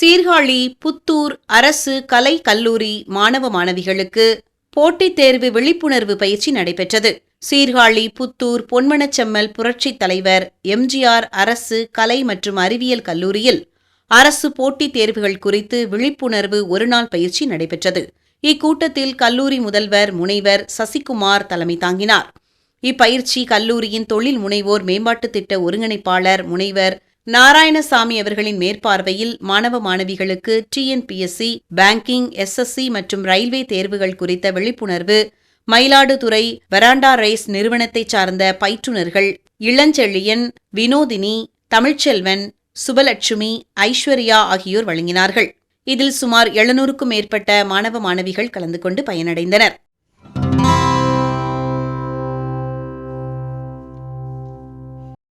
சீர்காழி புத்தூர் அரசு கலை கல்லூரி மாணவ மாணவிகளுக்கு போட்டித் தேர்வு விழிப்புணர்வு பயிற்சி நடைபெற்றது. சீர்காழி புத்தூர் பொன்மனச்செம்மல் புரட்சித் தலைவர் எம்ஜிஆர் அரசு கலை மற்றும் அறிவியல் கல்லூரியில் அரசு போட்டித் தேர்வுகள் குறித்து விழிப்புணர்வு ஒருநாள் பயிற்சி நடைபெற்றது. இக்கூட்டத்தில் கல்லூரி முதல்வர் முனைவர் சசிகுமார் தலைமை தாங்கினார். இப்பயிற்சி கல்லூரியின் தொழில் முனைவோர் மேம்பாட்டுத் திட்ட ஒருங்கிணைப்பாளர் முனைவர் நாராயணசாமி அவர்களின் மேற்பார்வையில் மாணவ மாணவிகளுக்கு டிஎன்பிஎஸ்சி பேங்கிங் எஸ்எஸ்சி மற்றும் ரயில்வே தேர்வுகள் குறித்த விழிப்புணர்வு மயிலாடுதுறை வெராண்டா ரைஸ் நிறுவனத்தைச் சார்ந்த பயிற்றுநர்கள் இளஞ்செழியன் வினோதினி தமிழ்ச்செல்வன் சுபலட்சுமி ஐஸ்வர்யா ஆகியோர் வழங்கினார்கள். இதில் சுமார் எழுநூறுக்கும் மேற்பட்ட மாணவ மாணவிகள் கலந்து கொண்டு பயனடைந்தனர்.